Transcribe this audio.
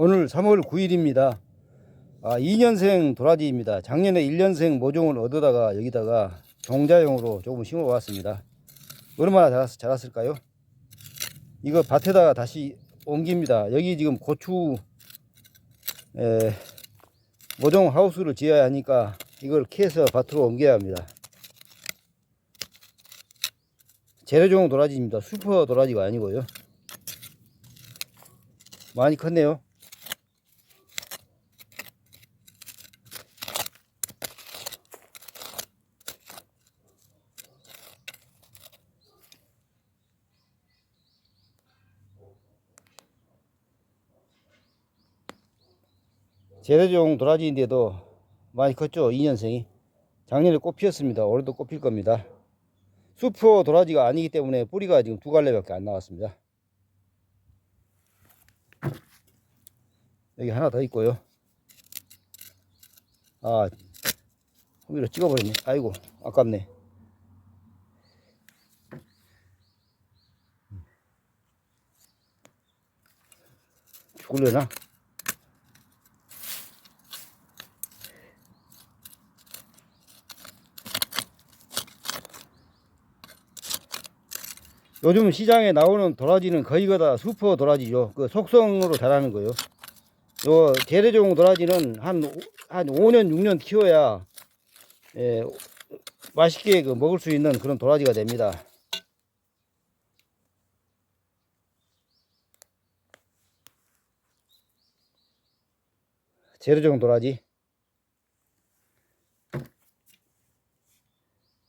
오늘 3월 9일입니다. 아, 2년생 도라지입니다. 작년에 1년생 모종을 얻어다가 여기다가 종자용으로 조금 심어 봤습니다. 얼마나 자랐, 자랐을까요? 이거 밭에다가 다시 옮깁니다. 여기 지금 고추 에, 모종 하우스를 지어야 하니까 이걸 캐서 밭으로 옮겨야 합니다. 재래종 도라지입니다. 슈퍼 도라지가 아니고요. 많이 컸네요. 재래종 도라지인데도 많이 컸죠 2년생이. 작년에 꽃 피었습니다. 올해도 꽃 필 겁니다. 수퍼 도라지가 아니기 때문에 뿌리가 지금 두 갈래밖에 안 나왔습니다. 여기 하나 더 있고요. 아 호미로 찍어버렸네. 아이고 아깝네. 죽을려나 요즘 시장에 나오는 도라지는 거의 다 슈퍼 도라지죠. 그 속성으로 자라는 거요. 요 재래종 도라지는 한, 오- 한 5년, 6년 키워야, 예, 맛있게 그 먹을 수 있는 그런 도라지가 됩니다. 재래종 도라지.